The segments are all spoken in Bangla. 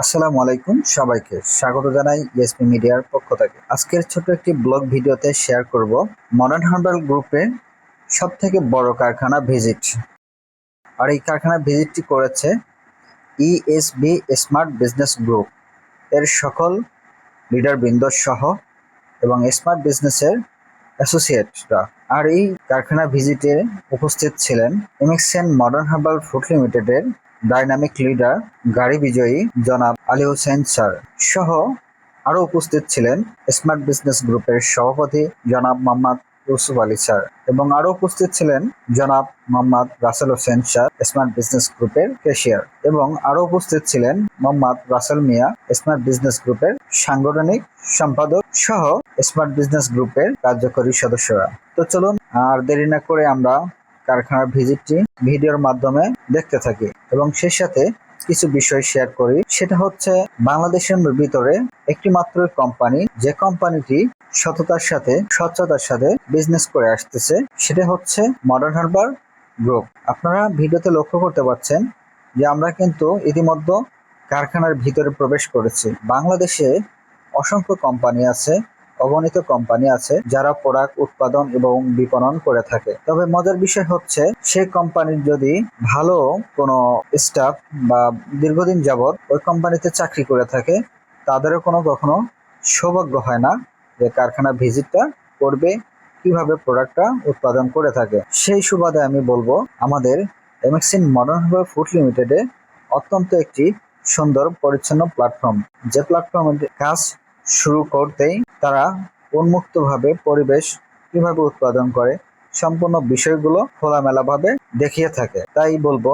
আসসালামু আলাইকুম সবাইকে। স্বাগত জানাই ইএসপি মিডিয়ার পক্ষ থেকে। আজকের ছোট একটি ব্লগ ভিডিওতে শেয়ার করব মডার্ন হার্বাল গ্রুপের সব থেকে বড় কারখানা ভিজিট আর এই কারখানা ভিজিটটি করেছে ইএসবি স্মার্ট বিজনেস গ্রুপ এর সকল লিডার লিডারবৃন্দ সহ এবং স্মার্ট বিজনেসের অ্যাসোসিয়েটরা আর এই কারখানা ভিজিটে উপস্থিত ছিলেন এমিক্সেন মডার্ন হার্বাল ফুড লিমিটেডের ডাইনামিক লিডার, গাড়ি বিজয়ী জনাব আলী হোসেন স্যার সহ আরও উপস্থিত ছিলেন স্মার্ট বিজনেস গ্রুপের সভাপতি জনাব মোহাম্মদ ইউসুফ আলী স্যার এবং আরও উপস্থিত ছিলেন জনাব Mohammad Rasel Hossain sir, smart business গ্রুপের ক্যাশিয়ার এবং আরও উপস্থিত ছিলেন মোহাম্মদ রাসেল মিয়া, স্মার্ট বিজনেস গ্রুপের সাংগঠনিক সম্পাদক সহ স্মার্ট বিজনেস গ্রুপের কার্যকরী সদস্যরা। তো চলুন, আর দেরি না করে আমরা কারখানার ভিজিটটি ভিডিওর মাধ্যমে দেখতে থাকি। এবং সেই সাথে কিছু বিষয় শেয়ার করি। সেটা হচ্ছে বাংলাদেশের ভিতরে একটি মাত্র কোম্পানি যে কোম্পানিটি সততার সাথে, স্বচ্ছতার সাথে বিজনেস করে আসতেছে, সেটা হচ্ছে মডার্ন হারবার গ্রুপ আপনারা ভিডিওতে লক্ষ্য করতে পারছেন যে আমরা কিন্তু ইতিমধ্যে কারখানার ভিতরে প্রবেশ করেছি। বাংলাদেশে অসংখ্য কোম্পানি আছে অগণিত কোম্পানি আছে যারা প্রোডাক্ট উৎপাদন এবং বিপণন করে থাকে। তবে মজার বিষয় হচ্ছে সেই কোম্পানির যদি ভালো কোনো স্টাফ বা দীর্ঘদিন যাবৎ ওই কোম্পানিতে চাকরি করে থাকে, তাদেরও কোনো কখনো সৌভাগ্য হয় না যে কারখানা ভিজিটটা করবে, কীভাবে প্রোডাক্টটা উৎপাদন করে থাকে। সেই সুবাদে আমি বলব, আমাদের এমএক্সিন মডার্ন হার্বার ফুড লিমিটেডে অত্যন্ত একটি সুন্দর, পরিচ্ছন্ন প্ল্যাটফর্ম যে প্ল্যাটফর্মের কাজ শুরু করতেই তারা উন্মুক্তভাবে পরিবেশ কীভাবে উৎপাদন করে সম্পূর্ণ বিষয়গুলো খোলামেলাভাবে দেখিয়ে থাকে। তাই বলব,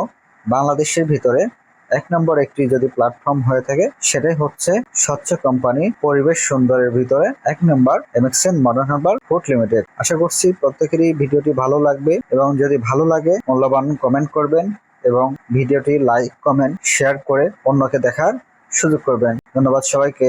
বাংলাদেশের ভিতরে এক নম্বর একটি যদি প্ল্যাটফর্ম হয়ে থাকে, সেটাই হচ্ছে স্বচ্ছ কোম্পানি পরিবেশ সুন্দরের ভিতরে। এক নম্বর MXN modern herbal food limited আশা করছি প্রত্যেকেরই ভিডিওটি ভালো লাগবে এবং যদি ভালো লাগে, মূল্যবান কমেন্ট করবেন এবং ভিডিওটি লাইক কমেন্ট শেয়ার করে অন্যকে দেখার সুযোগ করবেন। ধন্যবাদ সবাইকে।